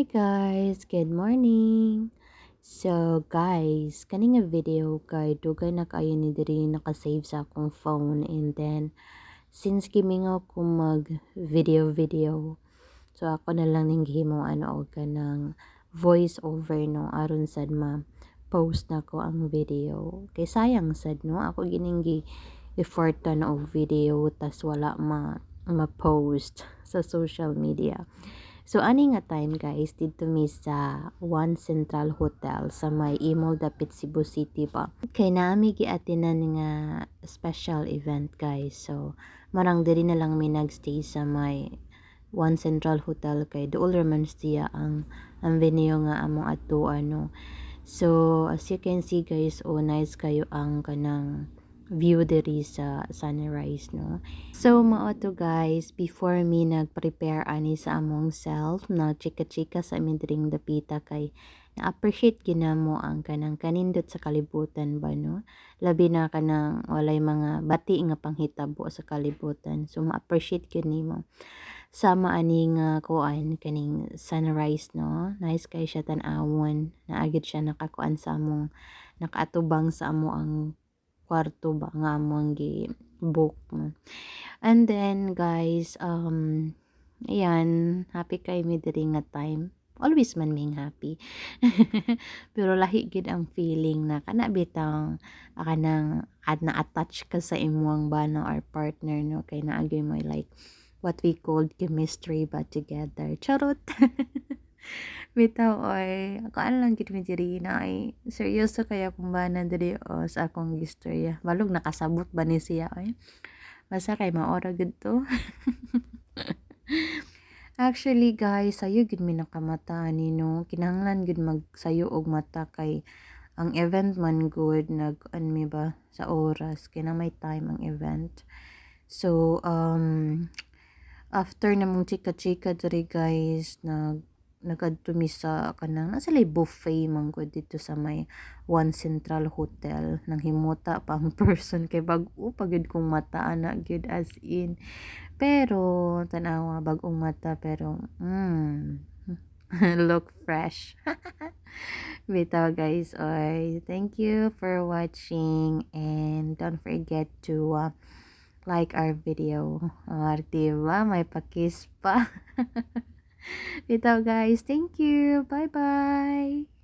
Hi guys, good morning. So guys, kaning nga video kay dugay na kayo ni diri naka-save sa akong phone. And then since gimingaw ko mag video video so ako na lang ning gihimo ano og kanang voice over no aron sad ma post na ko ang video. Kay sayang sad no ako gining gi effort na og video tas wala ma ma-post sa social media So, ani nga time guys, dito mi sa One Central Hotel sa may Imol Dapit Cebu City pa. Kay naami giatinan nga special event guys. So, marang diri na lang mi nagstay sa may One Central Hotel kay dool raman siya ang ang venue nga among ato ano. So, as you can see guys, oh nice kayo ang kanang view diri sa sunrise no? So mao to guys before me nag-prepare ani sa among self na chika-chika sa amin diring dapita kay na-appreciate ginamo ang kanang kanindot sa kalibutan ba no? Labi na kanang walay mga bati nga panghitabo sa kalibutan. So ma-appreciate gyud nimo. Sama ani nga kuan kaning sunrise no? Nice kay siya tan-awon. Naagid siya nakakuan sa among nakaatubang sa amo ang kwarto ba nga among gi book and then guys um ayan happy kay mi diri nga time. Always man ming happy. Pero lahi gid ang feeling na kana bitang kanang ad na attach ka sa imong bana or partner no? Kay naagay mo like what we called chemistry ba together. Charot Bitaw oy, ako lang gid mi diri na ay seryoso kaya kung bana diri o sa akong istorya. Balog nakasabot ba ni siya oy. Basta kay maora gud to. Actually guys, sayo gid mi nakamata ni no. Kinahanglan gid magsayo og mata kay ang event man good nag an mi ba sa oras kay na may time ang event. So um after namong chika-chika diri guys nag nagadto mi sa kanang nasa lay buffet man ko dito sa may One Central Hotel. Nang himuta pa ang person kay bag-o pagid kong mata ana gyud as in. Pero tanawa bag-ong mata pero mm, look fresh. Bitaw guys. Oy thank you for watching and don't forget to uh, like our video. Uh, diba may pakis pa Bitaw guys. Thank you. Bye-bye.